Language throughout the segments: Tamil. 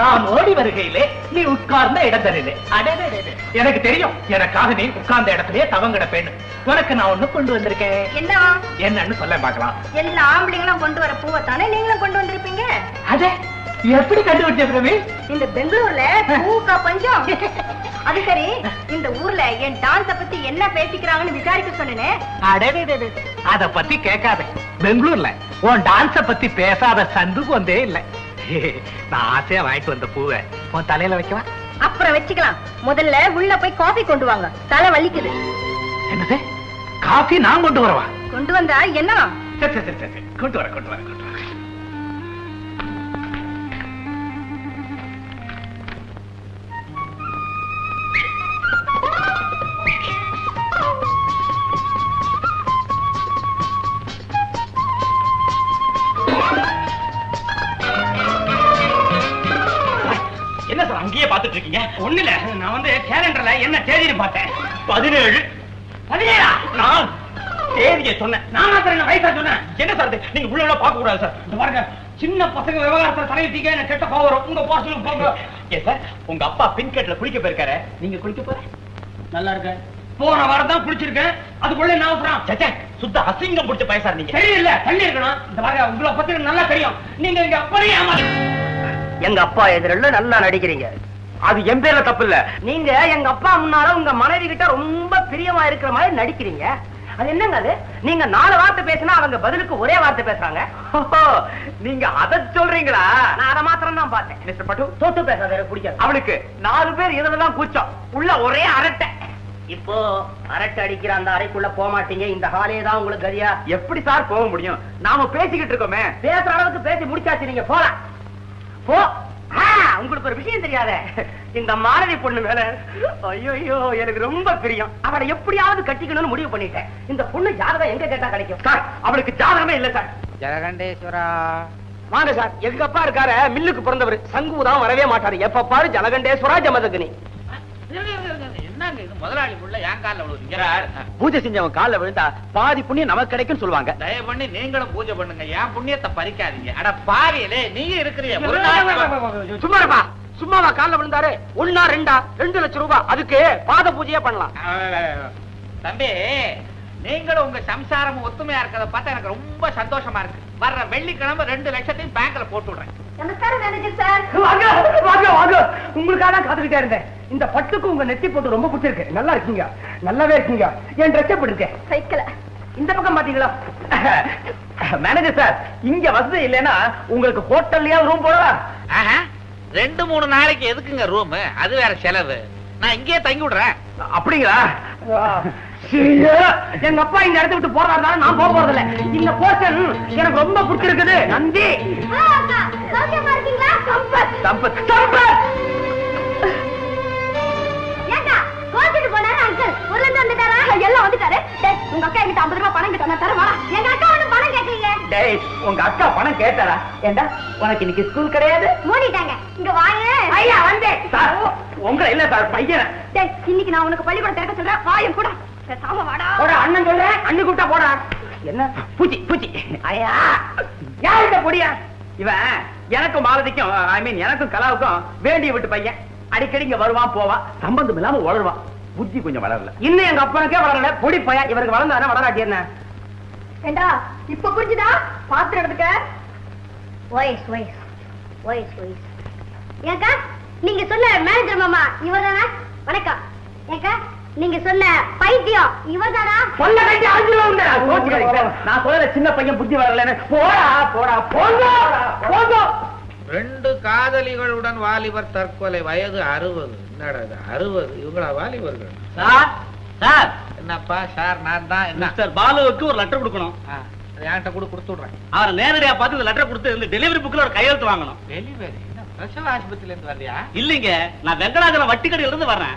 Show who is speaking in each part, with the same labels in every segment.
Speaker 1: நான் ஓடி வருகையிலே நீ உட்கார்ந்த இடத்திலே. எனக்கு தெரியும் எனக்காக நீ உட்கார்ந்த இடத்திலே தவங்கிட பெண்ணு. உனக்கு நான் ஒண்ணு கொண்டு வந்திருக்கேன்.
Speaker 2: என்னவா
Speaker 1: என்னன்னு சொல்ல பார்க்கலாம்.
Speaker 2: எல்லா ஆம்பளைங்களும் கொண்டு வர பூவை தானே நீங்களும் கொண்டு வந்திருப்பீங்க?
Speaker 1: அதே எப்படி கண்டுபிடிச்ச பிரவி
Speaker 2: இந்த பெங்களூர்ல பூக்கா பஞ்சம். அது சரி இந்த ஊர்ல என் டான்ஸ பத்தி என்ன பேசிக்கிறாங்கன்னு விசாரிக்க சொன்னேனே.
Speaker 1: அத பத்தி கேட்காத. பெங்களூர்ல உன் டான்ஸ பத்தி பேசாத சந்து வந்தே இல்ல. நான் ஆசையா வாங்கிட்டு வந்த பூவை உன் தலையில வைக்கவா?
Speaker 2: அப்புறம் வச்சுக்கலாம். முதல்ல உள்ள போய் காபி கொண்டு வாங்க. தலை வலிக்குது.
Speaker 1: என்னது? காஃபி நான் கொண்டு வரவா?
Speaker 2: கொண்டு வந்தா என்ன?
Speaker 1: சரி சரி சரி கொண்டு வர கொண்டு வர கொண்டு வர
Speaker 3: பதினேழு. பதினேழா? நான். தேதியை சொன்னேன். நான் என்ன வயசா சொன்னேன். என்ன சார்? நீங்க உள்ள பார்க்க கூடாது சார். இந்த பாருங்க சின்ன பசங்க விவகாரத்துல தலையிட்டீங்க எனக்கு கெட்ட வரும். உங்க போஸ்டலுக்கு போங்க. ஏன் சார் உங்க அப்பா பின்கெட்ல குளிக்க போயிருக்காரு. நீங்க குளிக்க போற நல்லா இருக்க போன வாரம் தான் குளிச்சிருக்கேன். அதுக்குள்ள என்ன அவசரம் சச்சே சுத்த அசிங்கம் பிடிச்ச பைசா நீங்க. தெரியல தள்ளி இருக்கணும். இந்த பாருங்க உங்களை பத்தி நல்லா தெரியும். நீங்க இங்க அப்படியே ஏமாத்து
Speaker 4: எங்க அப்பா எதிரில நல்லா நடிக்கிறீங்க.
Speaker 3: அது என் பேர்ல தப்பு இல்ல
Speaker 4: நீங்க எங்க அப்பா முன்னால உங்க மனைவி கிட்ட ரொம்ப பிரியமா இருக்கிற மாதிரி நடிக்கிறீங்க. அது என்னங்க அது? நீங்க நாலு வார்த்தை பேசினா அவங்க பதிலுக்கு ஒரே வார்த்தை பேசுறாங்க.
Speaker 3: நீங்க அத சொல்றீங்களா?
Speaker 4: நான் அதை மாத்திரம் தான் பார்த்தேன்.
Speaker 3: மிஸ்டர் பட்டு.
Speaker 4: தொட்டு பேசாத எனக்கு பிடிக்காது.
Speaker 3: அவளுக்கு நாலு பேர் இதுலதான் கூச்சம்? உள்ள ஒரே அரட்டை.
Speaker 4: இப்போ அரட்டை அடிக்கிற அந்த அறைக்குள்ள போக மாட்டீங்க. இந்த ஹாலே தான் உங்களுக்கு கதியா?
Speaker 3: எப்படி சார் போக முடியும்? நாம பேசிக்கிட்டு இருக்கோமே.
Speaker 4: பேசுற அளவுக்கு பேசி முடிச்சாச்சு. நீங்க போலாம். போ. உங்களுக்கு ஒரு விஷயம் தெரியாத. இந்த மாணவி பொண்ணு மேல ஐயோ எனக்கு ரொம்ப பிரியம். அவளை எப்படியாவது கட்டிக்கணும்னு முடிவு பண்ணிட்டேன். இந்த பொண்ணு ஜாதகம் எங்க கேட்டா கிடைக்கும்?
Speaker 3: சார் அவளுக்கு ஜாதகமே இல்ல சார்.
Speaker 5: ஜலகண்டேஸ்வரா.
Speaker 4: வாங்க சார். எங்க அப்பா இருக்காரு மில்லுக்கு பிறந்தவர். சங்கு தான் வரவே மாட்டாரு. எப்ப பாரு ஜலகண்டேஸ்வரா ஜமதகினி.
Speaker 5: என்னங்க இது முதலாளி உள்ள என் காலில்
Speaker 3: பூஜை செஞ்சவன் கால்ல விழுந்தா பாதி புண்ணியம் நமக்கு கிடைக்கும் சொல்லுவாங்க.
Speaker 5: தயவு பண்ணி நீங்களும் பூஜை பண்ணுங்க. என் புண்ணியத்தை பறிக்காதீங்க. அட பாவியலே நீங்க இருக்கிறீங்க ஒரு நாள்
Speaker 4: சும்மா இருப்பா. சும்மாவா கால்ல விழுந்தாரு. ஒன்னா ரெண்டா ரெண்டு லட்சம் ரூபாய் அதுக்கு பாத பூஜையே பண்ணலாம்.
Speaker 5: தம்பி நீங்களும் உங்க சம்சாரம் ஒத்துமையா இருக்கிறத பார்த்தா எனக்கு ரொம்ப சந்தோஷமா இருக்கு. வர்ற வெள்ளிக்கிழமை ரெண்டு லட்சத்தையும் பேங்க்ல போட்டு விடுறேன்.
Speaker 2: நமஸ்காரம் மேனேஜர் சார்.
Speaker 4: வாங்க வாங்க வாங்க. உங்களுக்காக தான் காத்துக்கிட்டே இருந்தேன். இந்த பட்டுக்கு உங்க நெத்தி போட்டு ரொம்ப பிடிச்சிருக்கு. நல்லா இருக்கீங்க. நல்லாவே இருக்கீங்க. என் ட்ரெஸ் எப்படி இருக்கு
Speaker 2: சைக்கிள்?
Speaker 4: இந்த பக்கம் பாத்தீங்களா?
Speaker 3: மேனேஜர் சார் இங்க வசதி இல்லைன்னா உங்களுக்கு ஹோட்டல்லயா ரூம் போடவா?
Speaker 5: ஆஹா, ரெண்டு மூணு நாளைக்கு எதுக்குங்க ரூம் அது வேற செலவு. நான் இங்கேயே தங்கி விடுறேன்.
Speaker 3: அப்படிங்களா?
Speaker 4: எங்க அப்பா இந்த இடத்த விட்டு போறாருனா நான் போக போறது இல்ல இந்த போர்ஷன் எனக்கு ரொம்ப பிடிச்சிருக்குது. நந்தி.
Speaker 2: உங்க அக்கா என்கிட்ட ஐம்பது ரூபாய் பணம் கிட்ட தர வாடா. எங்க அக்கா ஒண்ணு பணம் கேட்கறீங்க?
Speaker 3: டேய் உங்க அக்கா பணம் கேட்டாரா ஏண்டா உனக்கு இன்னைக்கு ஸ்கூல் கிடையாது?
Speaker 2: மூடிட்டாங்க. இங்க வாங்க
Speaker 4: ஐயா வந்தேன்.
Speaker 3: சார் உங்களை இல்ல சார் பையனை.
Speaker 2: இன்னைக்கு நான் உனக்கு பள்ளிக்கூடம் திறக்க சொல்றேன். வாயும் கூட பேசாம வாடா.
Speaker 4: போடா அண்ணன் சொல்றேன் அண்ணி கூப்பிட்டா போடா. என்ன?
Speaker 3: பூச்சி பூச்சி.
Speaker 4: ஐயா. யார் இந்த பொடியா?
Speaker 3: இவன் எனக்கும் மாலதிக்கும் ஐ மீன் எனக்கும் கலாவுக்கும் வேண்டிய விட்டு பையன். அடிக்கடி இங்க வருவான் போவான் சம்பந்தம் இல்லாம வளருவான் புத்தி கொஞ்சம் வளரல.
Speaker 4: இன்னும் எங்க அப்பனுக்கே வளரல. பொடி பையன் இவருக்கு வளர்ந்தானே வளராட்டி என்ன?
Speaker 2: ஏண்டா இப்ப புரிஞ்சுதா? பாத்திரம் எடுத்துக்க வயஸ் வயஸ். வயஸ் வயஸ். ஏக்கா நீங்க சொன்ன மேனேஜர் மாமா இவர்தானா? வணக்கம். ஏக்கா நீங்க சொன்ன பைத்தியம் இவர்தானா?
Speaker 4: சொல்ல கட்டி அஞ்சுல
Speaker 3: கோச்சுக்காதீங்க. நான் சொல்ற சின்ன பையன் புத்தி வரலன்னு. போடா போடா போங்க போங்க.
Speaker 5: ரெண்டு காதலிகளுடன் வாலிபர் தற்கொலை. வயது அறுபது. என்னடா அறுபது. இவங்களா வாலிபர்கள்?
Speaker 1: Sir sir.
Speaker 5: என்னப்பா சார் நான் தான் என்ன?
Speaker 1: மிஸ்டர் பாலுவுக்கு ஒரு லெட்டர் கொடுக்கணும்.
Speaker 5: என்கிட்ட கூட கொடுத்து விடுறேன்.
Speaker 1: அவரை நேரடியா பார்த்து இந்த லெட்டர் கொடுத்து இந்த டெலிவரி புக்ல ஒரு கையெழுத்து வாங்கணும்.
Speaker 5: டெலிவரி என்ன பிரசவ ஆஸ்பத்திரியில இருந்து வர்றியா?
Speaker 1: இல்லைங்க நான் வெங்கடாஜலம் வட்டி கடையில இருந்து வர்றேன்.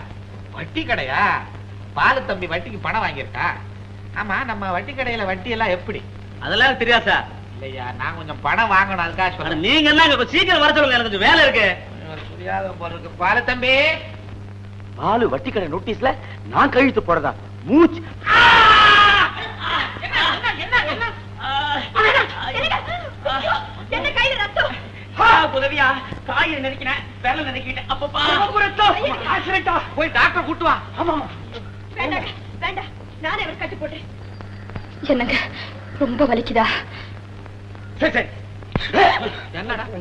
Speaker 5: வட்டி கடையா பாலு தம்பி வட்டிக்கு பணம் வாங்கியிருக்கா ஆமா நம்ம வட்டி கடையில வட்டி எல்லாம் எப்படி
Speaker 1: அதெல்லாம் தெரியாது சார்
Speaker 5: இல்லையா நான் கொஞ்சம் பணம் வாங்கணும் அதுக்காக சொல்றேன்
Speaker 1: நீங்க என்ன கொஞ்சம் சீக்கிரம் வர சொல்லுங்க எனக்கு கொஞ்சம் வேலை இருக்கு
Speaker 5: புரியாத போல இருக்கு பாலு தம்பி
Speaker 3: பாலு வட்டி கடை நோட்டீஸ்ல நான் கழுத்து போறதா மூச்சு
Speaker 2: என்ன கையில ரத்தம்
Speaker 3: உதவியா காயை நினைக்கிறேன்
Speaker 6: விரல நினைக்கிட்டேன் அப்பப்பா போய் டாக்டர் கூட்டு வா
Speaker 4: ஆமா ஆமா
Speaker 7: வேண்டாம் நானே அவர் கட்டு போட்டேன் என்னங்க ரொம்ப வலிக்குதா?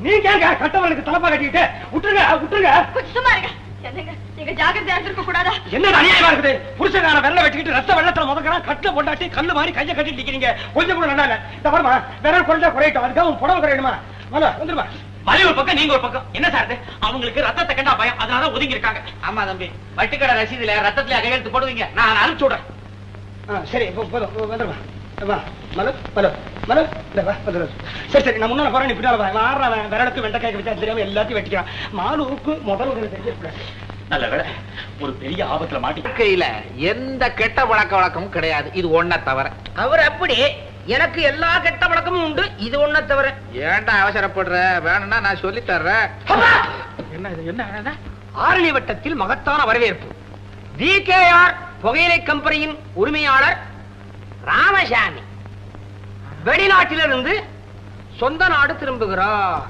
Speaker 4: நீங்க கட்டவனுக்கு தலப்பா கட்டிக்கிட்டு. விட்டுருங்க விட்டுருங்க.
Speaker 7: கொஞ்சம் சும்மா இருங்க. என்னங்க நீங்க ஜாக்கிரதையா இருந்திருக்க கூடாதா?
Speaker 4: என்ன அநியாயமா இருக்குது? புருஷகார வெள்ள வெட்டிக்கிட்டு ரத்த வெள்ளத்துல முதக்கிறான் கட்டுல பொண்டாட்டி கல்லு மாதிரி கைய கட்டிட்டு நிக்கிறீங்க. கொஞ்சம் கூட நல்லா இல்ல இந்த பாருமா விரல் குறைஞ்சா குறையட்டும். அதுக்காக உன் புடவை குறையணுமா? வந்துருமா.
Speaker 6: வலி ஒரு பக்கம் நீங்க ஒரு பக்கம். என்ன சார் இது? அவங்களுக்கு ரத்தத்தை கண்டா பயம். அதனால ஒதுங்கி இருக்காங்க ஆமா தம்பி. வட்டிக்கடை ரசீதுல ரத்தத்துல கையெழுத்து போடுவீங்க. நான் அனுப்பிச்சு விடுறேன்.
Speaker 4: சரி. போதும் போ, வந்துருமா வா. மலு மலு மலு இந்த வா வந்துரு. சரி சரி. நான் முன்னால போறேன் நீ பின்னால வா. நான் ஆடுறேன் விரலுக்கு வெண்டைக்காய்க்கு வச்சா தெரியாம எல்லாத்தையும் வெட்டிக்கிறான். மாலுவுக்கு முதல் உதவி தெரியக்கூடாது
Speaker 6: நல்ல வேலை ஒரு பெரிய ஆபத்துல மாட்டி
Speaker 5: எந்த கெட்ட பழக்க வழக்கமும் கிடையாது. இது ஒன்ன தவிர.
Speaker 4: அவர் அப்படி எனக்கு எல்லா கெட்ட பழக்கமும் உண்டு. இது ஒண்ண தவிர.
Speaker 5: ஏன்டா அவசரப்படுற? வேணும்னா நான் சொல்லி தர்றேன். என்ன இது? என்ன?
Speaker 4: ஆரணி வட்டத்தில் மகத்தான வரவேற்பு. விகேஆர் புகையிலை கம்பெனியின் உரிமையாளர் ராமசாமி. வெளிநாட்டிலிருந்து சொந்த நாடு திரும்புகிறார்.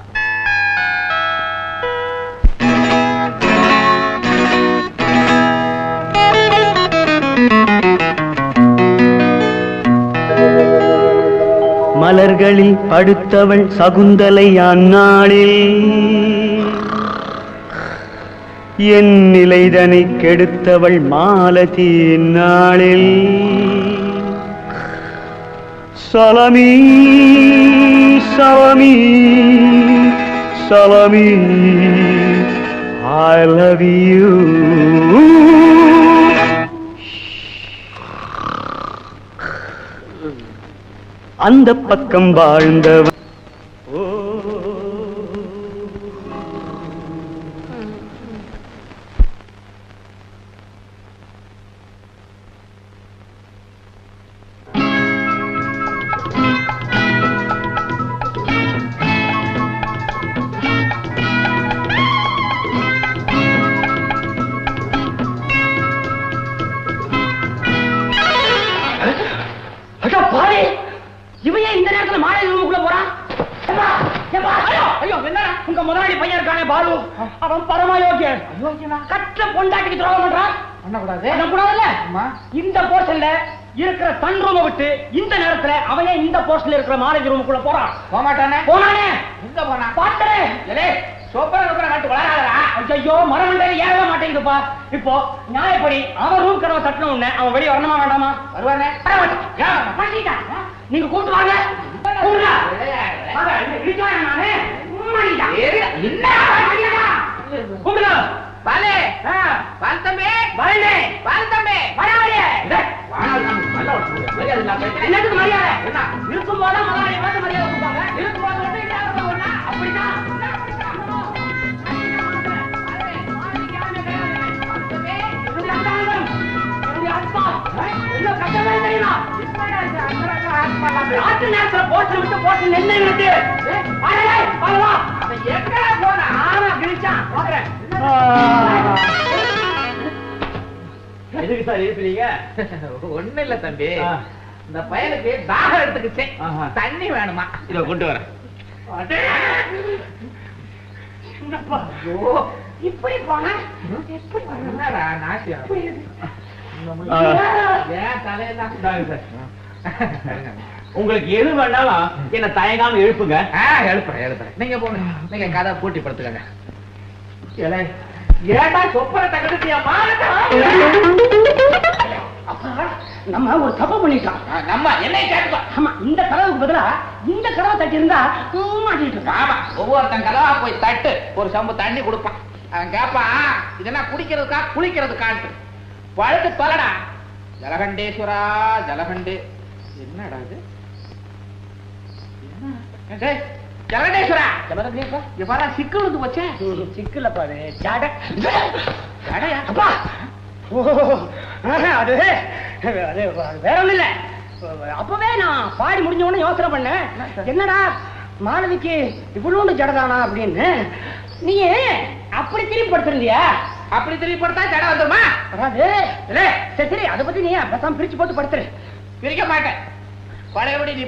Speaker 8: மலர்களில் படுத்தவள் சகுந்தலை அந்நாளில். என் நிலைதனை கெடுத்தவள் மாலதி நாளில் சலமி சலமி சலமி ஐ லவ் யூ அந்த பக்கம் வாழ்ந்தவன்.
Speaker 4: இவன் ஏன் இந்த நேரத்துல மாலை ரூமுக்குள்ள போறான் ஏப்பா, ஏப்பா, ஐயோ, ஐயோ, என்னடா? உங்க முதலாளி பையன் இருக்கானே பாலு. அவன் பரமயோகியன்? கற்ற பொண்டாட்டிக்கு துரோகம் பண்றான்.
Speaker 5: பண்ணக்கூடாது.
Speaker 4: பண்ணக்கூடாதுல்ல? இந்த போர்ஷன்ல இருக்கிற சன் ரூமை விட்டு இந்த நேரத்துல அவன் இந்த போர்ஷன்ல இருக்கிற மாலை ரூமுக்குள்ள போறான்?
Speaker 5: போமாட்டானே?
Speaker 4: போனானே.
Speaker 5: எங்க போனா
Speaker 4: பாத்தரே
Speaker 5: ஏலே சோப்பர சோப்பர கட்டு வளராதடா.
Speaker 4: ஐயோ மரமண்டையில ஏறவே மாட்டேங்குதுப்பா. இப்போ நியாயப்படி அவன் ரூம் கதவை தட்டின உடனே அவன் வெளியே வரணுமா வேண்டாமா?
Speaker 5: வருவானே?
Speaker 4: வர மாட்டான். நீங்க கூப்பிட்டு வாங்க. என்ன
Speaker 5: என்னத்துக்கு
Speaker 4: மரியாதை? இருக்கும் போது முதலாளி கொடுப்பாங்க. இருக்கும் போது இன்னும் கட்டவே தெரியுமா? ராத்திரி நேரத்துல போட்டு விட்டு போட்டு நின்று விட்டு
Speaker 5: போனா
Speaker 4: ஆமா, கிழிச்சான். பார்க்கறேன்.
Speaker 6: எதுக்கு சார் இருக்கிறீங்க
Speaker 5: ஒண்ணு இல்ல தம்பி. இந்த பையனுக்கு தாகம் எடுத்துக்கிச்சு
Speaker 6: ஆஹா.
Speaker 5: தண்ணி வேணுமா
Speaker 6: இதோ கொண்டு வரேன்?
Speaker 4: இப்படி போனா எப்படி
Speaker 5: நாசியா
Speaker 6: உங்களுக்கு எது வேணாலும் என்ன தயங்காம எழுப்புங்க.
Speaker 5: எழுப்புறேன் எழுப்புறேன். நீங்க போங்க. நீங்க கதை பூட்டி படுத்துக்கங்க.
Speaker 4: ஏலே, ஏன்டா சொப்பரை தகடுத்தியா நம்ம ஒரு தப்பு பண்ணிட்டோம்.
Speaker 5: நம்ம என்னை கேட்டுக்கோ.
Speaker 4: ஆமா இந்த கதவுக்கு பதிலா இந்த கதவை தட்டி இருந்தா மாட்டிட்டு
Speaker 5: ஆமா ஒவ்வொருத்தன் கதவா போய் தட்டு. ஒரு சம்பு தண்ணி கொடுப்பான். அவன் கேட்பான் இது என்ன குடிக்கிறதுக்கா? குளிக்கிறதுக்கான்ட்டு. பழுத்து தொலைடா ஜலகண்டேஸ்வரா ஜலகண்டே. என்னடா இது? ஜலகண்டேஸ்வரா ஜலகண்டேஸ்வரா பாரு சிக்கல் வந்து போச்சே.
Speaker 4: சிக்கல பாரு ஜாட.
Speaker 5: அடையா
Speaker 4: அப்பா! ஓ, அது வேற ஒண்ணும் இல்ல. அப்பவே நான் பாடி முடிஞ்ச உடனே யோசனை பண்ணேன். என்னடா மாணவிக்கு இவ்வளோண்டு ஜடதானா அப்படின்னு. நீ அப்படி திருப்பி படுத்திருந்தியா?
Speaker 5: அப்படி திருப்பி படுத்தா ஜடம் வந்துருமா?
Speaker 4: சரி சரி அதை பத்தி நீ பேசாம பிரிச்சு போட்டு படுத்துரு.
Speaker 5: பிரிக்க மாட்டேன். பழையபடி நீ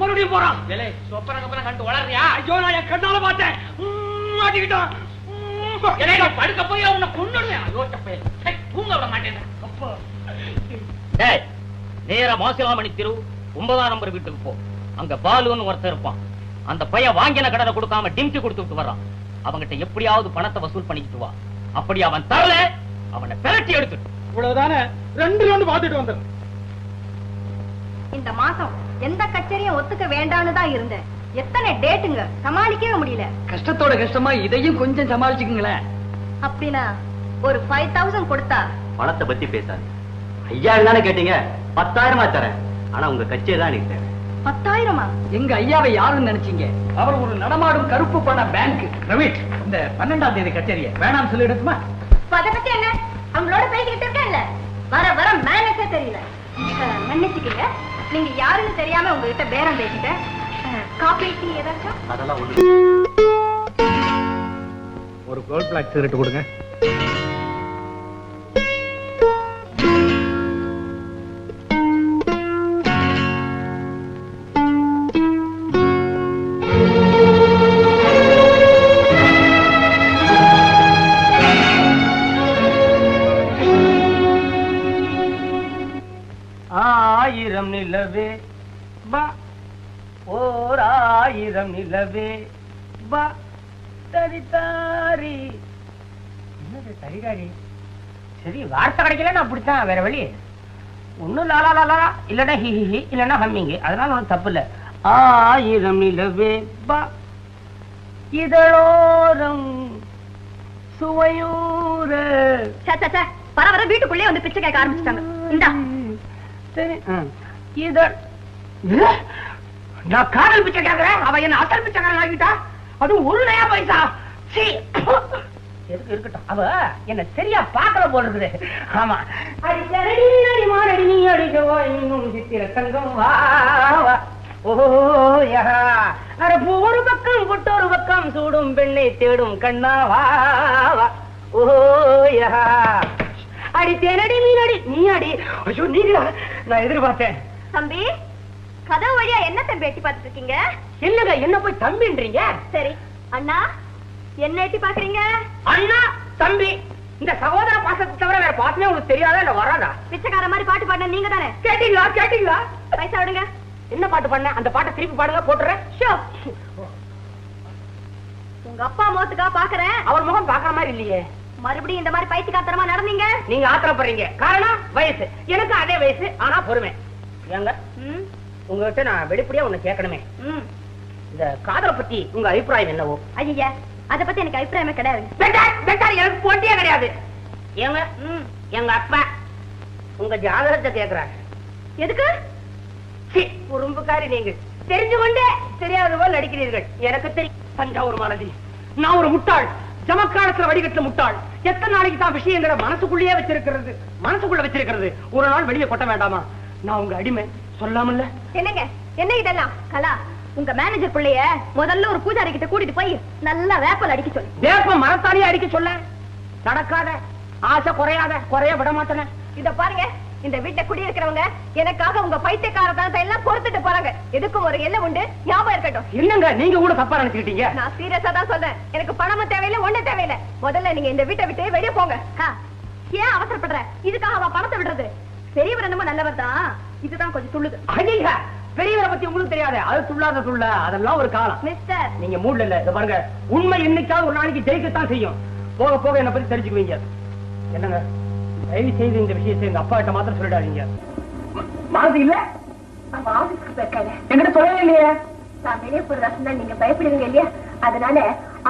Speaker 5: போட்டுடுவ
Speaker 6: போறான்
Speaker 5: வேலை சொப்பன கப்பன கண்டு வளர்றியா?
Speaker 6: ஐயோ நான் என் கண்ணால பார்த்தேன். மாட்டிக்கிட்டான்.
Speaker 5: படுக்க போய் அவனை தப்பே ஏய், தூங்க விட மாட்டேன்.
Speaker 6: அப்பா.
Speaker 9: டேய் நேரா மாசிலாமணி தெரு ஒன்பதாம் நம்பர் வீட்டுக்கு போ. அங்க பாலுன்னு ஒருத்தன் இருப்பான். அந்த பையன் வாங்கின கடனை கொடுக்காம டிம்கி கொடுத்து விட்டு வர்றான். அவங்கிட்ட எப்படியாவது பணத்தை வசூல் பண்ணிக்கிட்டு வா. அப்படி அவன் தரல அவனை பெரட்டி எடுத்துட்டு
Speaker 6: இவ்வளவுதானே? ரெண்டு ரவுண்டு பார்த்துட்டு வந்தேன்
Speaker 7: இந்த மாசம் எந்த கச்சேரியும் ஒத்துக்க வேண்டான்னு தான் இருந்தேன். எத்தனை டேட்டுங்க? சமாளிக்கவே முடியல.
Speaker 4: கஷ்டத்தோட கஷ்டமா இதையும் கொஞ்சம் சமாளிச்சுக்குங்களேன்.
Speaker 7: அப்படின்னா ஒரு ஃபைவ் தௌசண்ட் கொடுத்தா?
Speaker 8: பணத்தை பத்தி பேசாது ஐயா தானே கேட்டீங்க? பத்தாயிரமா தரேன். ஆனா உங்க கச்சே தான் எனக்கு தேவை.
Speaker 7: பத்தாயிரமா?
Speaker 4: எங்க ஐயாவை யாருன்னு நினைச்சீங்க? அவர் ஒரு நடமாடும் கருப்பு பண பேங்க்
Speaker 6: ரமேஷ் இந்த பன்னெண்டாம் தேதி கச்சேரிய வேணாம் சொல்லிடுமா
Speaker 7: அதை பத்தி என்ன? அவங்களோட பேசிக்கிட்டு இருக்கேன்ல. வர வர மேனஸே தெரியல. மன்னிச்சுக்கங்க. நீங்க யாருன்னு தெரியாம உங்ககிட்ட பேரம் பேசிட்டேன் அஹ், காபி டீ ஏதாச்சும்?
Speaker 8: அதெல்லாம்
Speaker 6: ஒரு கோல்ட் பிளாக் சிகரெட் கொடுங்க.
Speaker 4: ஆயிரம் நிலவே. பா ஓர் ஆயிரம் நிலவே. பா தரிதாரி என்னது தரிதாரி? சரி வார்த்தை கிடைக்கலன்னு அப்படித்தான் வேற வழி. ஒன்னும் லாலா லாலா இல்லைன்னா ஹி ஹி ஹி இல்லைன்னா ஹம்மிங்கு. அதனால ஒன்றும் தப்பு இல்லை ஆயிரம் நிலவே. பா இதழோரம் சுவையூர.
Speaker 7: சே, சே, சே, வீட்டுக்குள்ளே வந்து பிச்சை கேட்க ஆரம்பிச்சிட்டாங்க. இந்தா.
Speaker 4: சரி இதழ் இது? நான் காதல் பிச்சை கேட்கிறேன் அவ என்ன அசல் பிச்சைக்காரன் ஆகிட்டா அதுவும் ஒரு நயா பைசா சீ இருக்கட்டும். அவ என்ன சரியா பார்க்கல போல இருக்குது. ஆமா. அடி சரடி அடி மாரடி நீ அடிக்கவா? இன்னும் சித்திர சங்கம் வா வா. ஓ யா. அட ஒரு பக்கம் புட்டு பக்கம் சூடும் பெண்ணை தேடும் கண்ணா. வா வா. ஓ யா. அடி தேனடி மீனடி நீ அடி ஐயோ நீங்களா? நான் எதிர்பார்த்தேன்.
Speaker 7: தம்பி கதவு வழியா என்ன தம்பி எட்டி பார்த்துட்டு இருக்கீங்க
Speaker 4: என்னங்க என்ன போய் தம்பின்றீங்க?
Speaker 7: சரி அண்ணா என்ன எட்டி பாக்குறீங்க
Speaker 4: அண்ணா தம்பி இந்த சகோதர பாசத்தை தவிர வேற பாசமே உங்களுக்கு தெரியாதா இல்ல வராதா?
Speaker 7: பிச்சைக்கார மாதிரி பாட்டு பாடின நீங்க தானே?
Speaker 4: கேட்டீங்களா கேட்டீங்களா?
Speaker 7: பைசா விடுங்க.
Speaker 4: என்ன பாட்டு பண்ண? அந்த பாட்டை திருப்பி பாடுங்க போட்டுறேன்.
Speaker 7: ஷோ. உங்க அப்பா முகத்துக்கா பாக்குறேன்
Speaker 4: அவர் முகம் பாக்குற மாதிரி இல்லையே.
Speaker 7: மறுபடியும் இந்த மாதிரி பைத்தியக்காரத்தனமா நடந்தீங்க?
Speaker 4: நீங்க ஆத்திரப்படுறீங்க. காரணம் வயசு. எனக்கு அதே வயசு ஆனா பொறுமை. ஏங்க உங்ககிட்ட நான் வெளிப்படையா ஒண்ணு கேட்கணுமே. இந்த காதலை பத்தி உங்க அபிப்பிராயம் என்னவோ?
Speaker 7: ஐயா அத பத்தி எனக்கு அபிப்பிராயமே கிடையாது.
Speaker 4: எனக்கு போட்டியே கிடையாது. ஏங்க. எங்க அப்பா உங்க ஜாதகத்தை கேக்குறாரு.
Speaker 7: எதுக்கு?
Speaker 4: சி, குறும்புக்காரி நீங்கள். தெரிஞ்சு கொண்டே தெரியாத போல் நடிக்கிறீர்கள். எனக்கு தெரியும். தஞ்சாவூர் மாலதி. நான் ஒரு முட்டாள். ஜமக்காலத்துல வடிகட்டுல முட்டாள். எத்தனை நாளைக்கு தான் விஷயங்களை மனசுக்குள்ளேயே வச்சிருக்கிறது? மனசுக்குள்ள வச்சிருக்கிறது. ஒரு நாள் வெளியே கொட்ட வேண்டாமா? நான் உங்க அடிமை. சொல்லாமல்ல?
Speaker 7: என்னங்க? என்ன இதெல்லாம்? கலா உங்க மேனேஜர் பிள்ளைய முதல்ல ஒரு பூஜாரி கிட்ட கூட்டிட்டு போய் நல்லா வேப்பல் அடிக்க சொல்லு.
Speaker 4: வேப்ப மரத்தானியே அடிக்க சொல்ல? நடக்காத. ஆசை குறையாத. குறைய விட மாட்டேனே
Speaker 7: இத பாருங்க. இந்த வீட்டை குடியிருக்கிறவங்க எனக்காக உங்க பைத்தியக்காரத்தனத்தை எல்லாம் பொறுத்துட்டு போறாங்க. எதுக்கும் ஒரு எல்லை உண்டு ஞாபகம் இருக்கட்டும்.
Speaker 4: என்னங்க நீங்க கூட தப்பா நினைச்சுக்கிட்டீங்க?
Speaker 7: நான் சீரியஸா தான் சொல்றேன். எனக்கு பணமும் தேவையில்லை ஒண்ணும் தேவையில்லை. முதல்ல நீங்க இந்த வீட்டை விட்டு வெளியே போங்க. ஏன் அவசரப்படுற? இதுக்காக அவ பணத்தை விடுறது. பெரியவர் என்னமோ நல்லவர் தான். இதுதான் கொஞ்சம் துள்ளுது.
Speaker 4: ஐயா பெரியவரை பத்தி உங்களுக்கு தெரியாது? அது துள்ளாத துள்ள அதெல்லாம் ஒரு காலம்.
Speaker 7: மிஸ்டர்.
Speaker 4: நீங்க மூட்ல இல்ல இத பாருங்க. உண்மை என்னைக்காவது ஒரு நாளைக்கு ஜெயிக்கத்தான் செய்யும். போக போக என்ன பத்தி தெரிஞ்சுக்குவீங்க. என்னங்க? தயவு செய்து இந்த விஷயத்தை எங்க அப்பா கிட்ட மாத்திரம் சொல்லிடாதீங்க. மனது இல்ல?
Speaker 7: ஆபீஸ்க்கு போயிருக்காங்க.
Speaker 4: என்கிட்ட சொல்லவே இல்லையே.
Speaker 7: நான் வெளியே போறதா சொன்னா நீங்க பயப்படுவீங்க இல்லையா? அதனால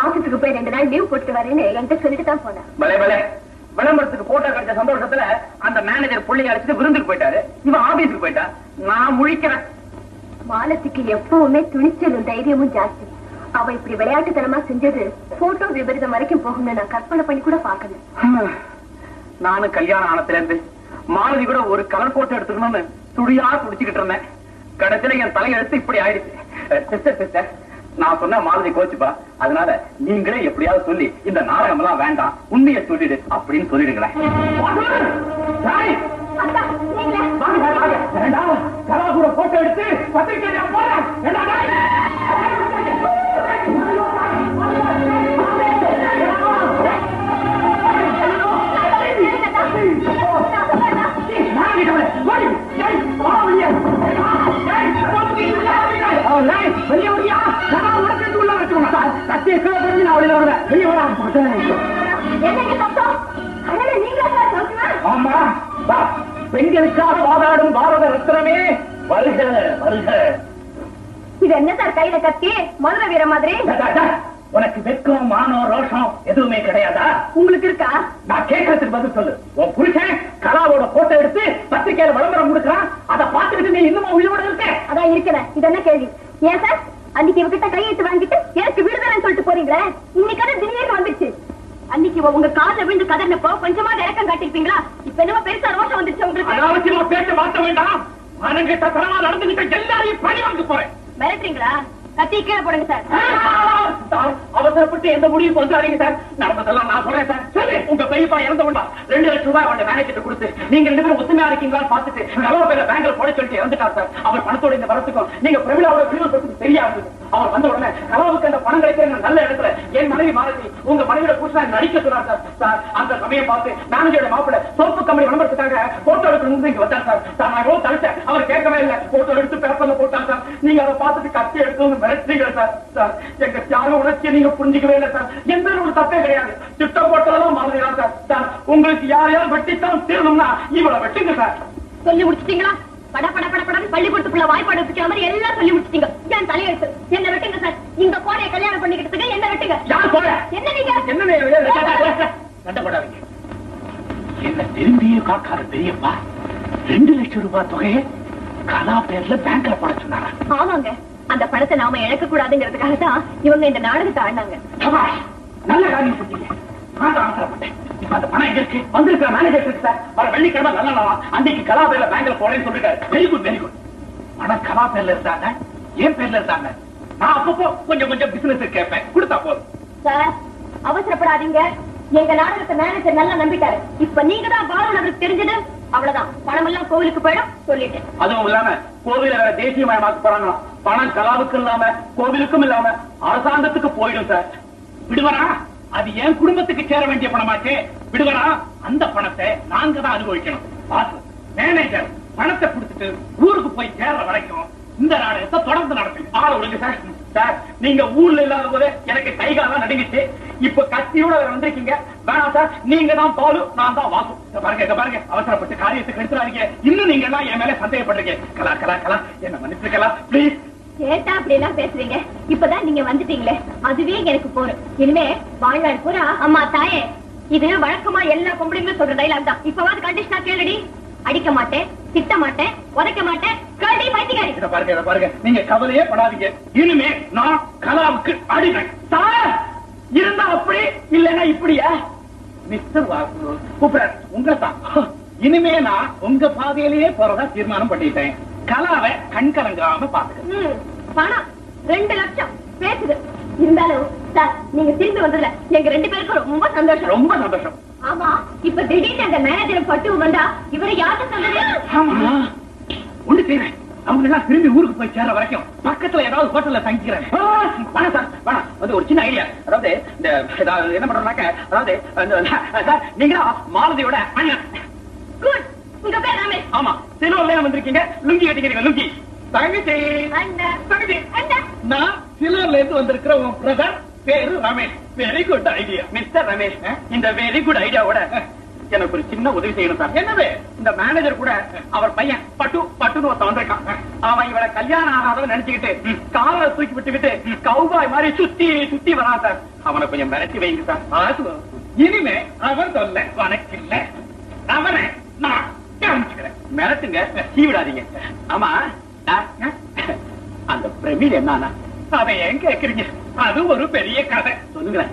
Speaker 7: ஆபீஸுக்கு போய் ரெண்டு நாள் லீவ் போட்டு வரேன்னு என்கிட்ட சொல்லிட்டு தான் போனேன்.
Speaker 4: பலே பலே. விளம்பரத்துக்கு போட்டோ கிடைச்ச சந்தோஷத்துல அந்த மேனேஜர் புள்ளைய அழைச்சிட்டு விருந்துக்கு போயிட்டாரு. இவன் ஆபீஸுக்கு போயிட்டா? நான் முழிக்கிறேன்.
Speaker 7: மாலத்துக்கு எப்பவுமே துணிச்சலும் தைரியமும் ஜாஸ்தி. அவ இப்படி விளையாட்டுத்தனமா செஞ்சது போட்டோ விபரீதம் வரைக்கும் போகும்னு நான் கற்பனை பண்ணி கூட பாக்கல
Speaker 4: நானும் கல்யாணம் ஆனத்துல இருந்து மாலதி கூட ஒரு கலர் போட்டோ எடுத்துக்கணும்னு துடியா துடிச்சுக்கிட்டு இருந்தேன். கடைசியில என் தலையெழுத்து இப்படி ஆயிடுச்சு. சிஸ்டர் சிஸ்டர் நான் சொன்ன மாலதி கோச்சுப்பா. அதனால நீங்களே எப்படியாவது சொல்லி இந்த நாடகம் எல்லாம் வேண்டாம். உண்மையை சொல்லிடு அப்படின்னு சொல்லிடுங்களேன்.
Speaker 6: கூட போட்டோ எடுத்து பத்திரிக்கை போறேன்
Speaker 7: என்னங்க சத்தம்? அதனால நீங்களா சார் சௌக்கியமா
Speaker 6: ஆமா வா. பெண்களுக்காக வாதாடும் பாரத ரத்னமே வருக வருக.
Speaker 7: இது என்ன சார் கையில கத்தி? மதுரை வீர மாதிரி.
Speaker 6: உனக்கு வெட்கம் மானம் ரோஷம் எதுவுமே கிடையாதா?
Speaker 7: உங்களுக்கு இருக்கா?
Speaker 6: நான் கேட்கறதுக்கு பதில் சொல்லு. உன் புருஷன் கலாவோட போட்டோ எடுத்து பத்திரிக்கையில விளம்பரம் கொடுக்கறான். அதை பார்த்துக்கிட்டு நீ இன்னும் உயிரோட இருக்க?
Speaker 7: அதான் இருக்கிறேன். இது என்ன கேள்வி? ஏன் சார்? அன்னைக்கு இவகிட்ட கையெழுத்து வாங்கிட்டு எனக்கு விடுதலைன்னு சொல்லிட்டு போறீங்களே? இன்னைக்கு திடீர்னு வந்துச்சு அன்னைக்கு உங்க காதுல விழுந்து கதறினப்போ கொஞ்சமா இறக்கம் காட்டிருப்பீங்களா இப்ப என்னமோ பெருசா ரோஷம் வந்துருச்சு உங்களுக்கு.
Speaker 6: அனாவசியமா பேச்ச மாத்த வேண்டாம். மானங்கிட்ட தரமா நடந்துகிட்ட எல்லாரையும் பழி வாங்க போறேன்.
Speaker 7: மிரட்டுறீங்களா? கத்தி கீழே போடுங்க சார்.
Speaker 6: சார், அவசரப்பட்டு எந்த முடிவுக்கு வந்துடாதீங்க சார். நடந்ததெல்லாம் நான் சொல்றேன் சார். சரி உங்க பெரியப்பா இறந்த உண்டா ரெண்டு லட்சம் ரூபாய் அவன் மேனேஜர் கொடுத்து நீங்க ரெண்டு பேரும் ஒத்துமையா இருக்கீங்களா பார்த்துட்டு நல்ல பேர பேங்க்ல போட சொல்லிட்டு இறந்துட்டார் சார். அவர் பணத்தோட இந்த வரத்துக்கும் நீங்க பிரமிழாவோட விடுதலை சரியா இருந்தது அவர் வந்த உடனே கலாவுக்கு அந்த பணம் கிடைக்கிற நல்ல இடத்துல என் மனைவி மாலதி உங்க மனைவியோட புருஷனை நடிக்க சொன்னார் சார். சார் அந்த சமயம் பார்த்து மேனேஜரோட மாப்பிள்ள சோப்பு கம்பெனி விளம்பரத்துக்காக போட்டோ எடுத்து இங்க வந்தார் சார். சார் நான் எவ்வளவு தடுத்தேன் அவர் கேட்கவே இல்லை. போட்டோ எடுத்து பேப்பர்ல போட்டார் சார். நீங்க அதை பார்த்துட்டு கத்தி எடுத்து மிரட்டுறீங்க சார். சார் எங்க தியாக உணர்ச்சியை நீங்க புரிஞ்சுக்கவே இல்லை சார். எந்த ஒரு தப்பே கிடையாது. திட்டம் போட்டதெல்லாம் மறந்துடலாம் சார். சார் உங்களுக்கு யார் யார் வெட்டித்தான் தீரணும்னா இவளை வெட்டுங்க சார்.
Speaker 7: சொல்லி முடிச்சிட்டீங்களா? பட பட பட படம் பள்ளிக்கூடத்துக்குள்ள வாய்ப்பாடு வச்சுக்கிற மாதிரி எல்லாம் சொல்லி முடிச்சிட்டீங்க. என் தலையெழுத்து? என்ன வெட்டுங்க சார். இந்த கோடையை கல்யாணம் பண்ணிக்கிட்டதுக்கு என்ன வெட்டுங்க.
Speaker 6: யார் போல
Speaker 7: என்ன நீங்க?
Speaker 6: என்ன சண்டைப்படாதீங்க என்ன திரும்பியே காக்காத பெரியப்பா ரெண்டு லட்சம் ரூபாய் தொகையை கலா பேர்ல பேங்க்ல போட சொன்னாரா?
Speaker 7: ஆமாங்க. அந்த பணத்தை நாம இழக்க கூடாதுங்கிறதுக்காக தான் இவங்க இந்த நாடகத்தை ஆடினாங்க.
Speaker 6: நல்ல காரியம் இப்ப அந்த பணம் எங்க இருக்கு? வந்திருக்கிற மேனேஜர் இருக்கு சார் வர வெள்ளிக்கிழமை நல்ல நாளா அன்னைக்கு கலா பேர்ல பேங்க்ல போறேன்னு சொல்லிருக்காரு very good very good Kala பேர்ல இருந்தாங்க? ஏன் பேர்ல இருந்தாங்க? நான் அப்பப்போ கொஞ்சம் கொஞ்சம் பிசினஸ் கேட்பேன். கொடுத்தா போதும்.
Speaker 7: சார் அவசரப்படாதீங்க. எங்க நாடகத்தை மேனேஜர் நல்லா நம்பிட்டாரு. இப்ப நீங்க தான் பாலன் அவருக்கு தெரிஞ்சது. அவ்வளவுதான். பணம் எல்லாம் கோவிலுக்கு போயிடும் சொல்லிட்டேன்.
Speaker 6: அதுவும் இல்லாம கோவில வேற தேசியமயமாக்க போறாங்களாம். பணம் கலாவுக்கு இல்லாம கோவிலுக்கும் இல்லாம அரசாங்கத்துக்கு போயிடும் சார். விடுவரா? அது என் குடும்பத்துக்கு சேர வேண்டிய பணமாச்சே. விடுவரா? அந்த பணத்தை நாங்க தான் அனுபவிக்கணும். பாத்து மேனேஜர் பணத்தை கொடுத்துட்டு ஊருக்கு போய் சேர்ற வரைக்கும் இந்த நாடகத்தை தொடர்ந்து நடக்கும்? ஆள ஒழுங்கு சார். சார் நீங்க ஊர்ல இல்லாத போது எனக்கு கைகாலம் நடுங்கிச்சு இப்ப கத்தியோட வந்திருக்கீங்க. வேணாம் சார் நீங்க தான் பாலு நான் தான் வாசு. பாருங்க பாருங்க. அவசரப்பட்டு காரியத்துக்கு எடுத்துறாதீங்க இன்னும் நீங்க எல்லாம் என் மேல சந்தேகப்படுறீங்க கலா கலா கலா. என்ன மன்னிச்சிருக்கலாம்? ப்ளீஸ்
Speaker 7: கேட்டா அப்படி எல்லாம் பேசுறீங்க. இப்பதான் நீங்க வந்துட்டீங்களே. அதுவே எனக்கு போறோம் இனிமே வாழ்நாள் பூரா அம்மா தாயே இது வழக்கமா எல்லா பொம்பளைங்களும் சொல்ற டைலாக் தான். இப்பவாது கண்டிஷனா கேளுடி. அடிக்க மாட்டேன் திட்ட மாட்டேன் உதைக்க மாட்டேன். கேள்வி பைத்தியக்காரி.
Speaker 6: இத பாருங்க இத பாருங்க. நீங்க கவலையே படாதீங்க. இனிமே நான் கலாவுக்கு அடிமை. சார் இருந்தா அப்படி இல்லைன்னா இப்படியா? மிஸ்டர் வாசு கூப்பிடுறாரு. உங்களை தான் இனிமே நான் உங்க பாதையிலேயே போறதா தீர்மானம் பண்ணிட்டேன். கலாவை கண் கலங்காம பாத்துக்கிறேன்
Speaker 7: பணம். ரெண்டு லட்சம். பேசுது. இருந்தாலும் சார் நீங்க திரும்பி வந்ததுல எங்க ரெண்டு பேருக்கும் ரொம்ப சந்தோஷம்.
Speaker 6: ரொம்ப சந்தோஷம்.
Speaker 7: ஆமா இப்ப திடீர்னு அந்த மேனேஜர் பட்டு வந்தா இவரை யாரு சொன்னது
Speaker 6: ஆமா. ஒண்ணு செய்யறேன் அவங்க எல்லாம் திரும்பி ஊருக்கு போய் சேர்ற வரைக்கும் பக்கத்துல ஏதாவது ஹோட்டல்ல தங்கிக்கிறேன். வேணாம் சார் வேணாம் வந்து ஒரு சின்ன ஐடியா அதாவது இந்த ஏதாவது என்ன பண்றோம்னாக்க அதாவது சார் நீங்க மாலதியோட அண்ணன்.
Speaker 7: குட் உங்க பேர் ரமேஷ்.
Speaker 6: ஆமா. சிலோர்ல வந்திருக்கீங்க? லுங்கி கட்டிக்கிறீங்க லுங்கி. தங்கச்சி. தங்கச்சி. நான் சிலோர்ல இருந்து வந்திருக்கிற உன் பிரதர் பேரு Ramesh. Very good idea mister Ramesh இந்த வெரி குட் ஐடியாவோட எனக்கு ஒரு சின்ன உதவி செய்யணும் சார். என்னது? இந்த மேனேஜர் கூட அவர் பையன் பட்டு பட்டுன்னு ஒருத்தன் வந்திருக்கான். அவன் இவளை கல்யாணம் ஆகாதவன் நினைச்சுக்கிட்டு காலை தூக்கி விட்டுக்கிட்டு கௌபாய் மாதிரி சுத்தி சுத்தி வரான் சார். அவனை கொஞ்சம் மிரட்டி வைங்க சார். ஆசு. இனிமே அவன் சொல்ல உனக்கு இல்ல. அவனை நான் மிரட்டுங்க. சீவிடாதீங்க ஆமா. அந்த பிரமிழ் என்னன்னா? அதை ஏன் கேக்குறீங்க? அது ஒரு பெரிய கதை. சொல்லுங்களேன்.